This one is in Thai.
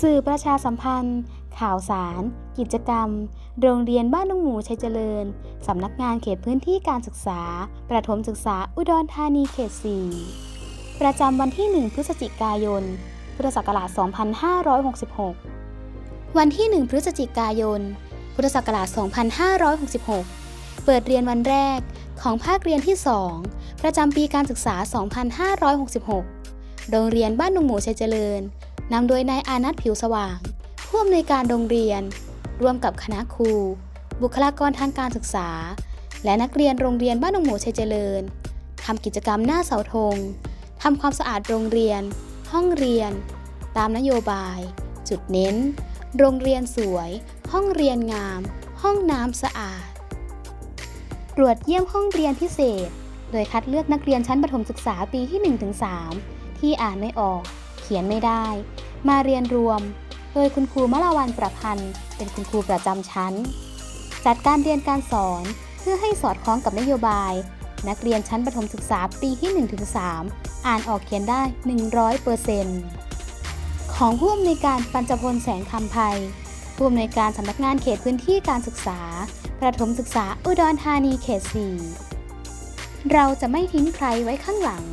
สื่อประชาสัมพันธ์ ข่าวสาร กิจกรรม โรงเรียนบ้านลุงหมูชัยเจริญ สำนักงานเขตพื้นที่การศึกษา ประถมศึกษาอุดรธานีเขต 4 ประจำวันที่ 1 พฤศจิกายน พุทธศักราช 2566 วันที่ 1 พฤศจิกายน พุทธศักราช 2566 เปิดเรียนวันแรกของภาคเรียนที่ 2 ประจำปีการศึกษา 2566 โรงเรียนบ้านลุงหมูชัยเจริญ นำโดยนายอานัทผิวสว่าง ผู้อำนวยการโรงเรียน ร่วมกับคณะครู บุคลากรทางการศึกษา และนักเรียนโรงเรียนบ้านหนองหมูชัยเจริญทำกิจกรรมหน้าเสาธงทำความสะอาดโรงเรียน ห้องเรียน ตามนโยบาย จุดเน้น โรงเรียนสวย ห้องเรียนงาม ห้องน้ำสะอาด ตรวจเยี่ยมห้องเรียนพิเศษ โดยคัดเลือกนักเรียนชั้นประถมศึกษาปีที่ 1-3 ที่อ่านไม่ออก เขียนไม่ได้ มาเรียนรวม โดยคุณครูมลาวันประพันธ์ เป็นคุณครูประจำชั้น จัดการเรียนการสอนเพื่อให้สอดคล้องกับนโยบาย นักเรียนชั้นประถมศึกษาปีที่ 1-3 อ่านออกเขียนได้ 100%ของผู้อำนวยการปัญจพลแสงคำไพผู้อำนวยการสำนักงานเขตพื้นที่การศึกษา ประถมศึกษาอุดรธานีเขต 4 เราจะไม่ทิ้งใครไว้ข้างหลัง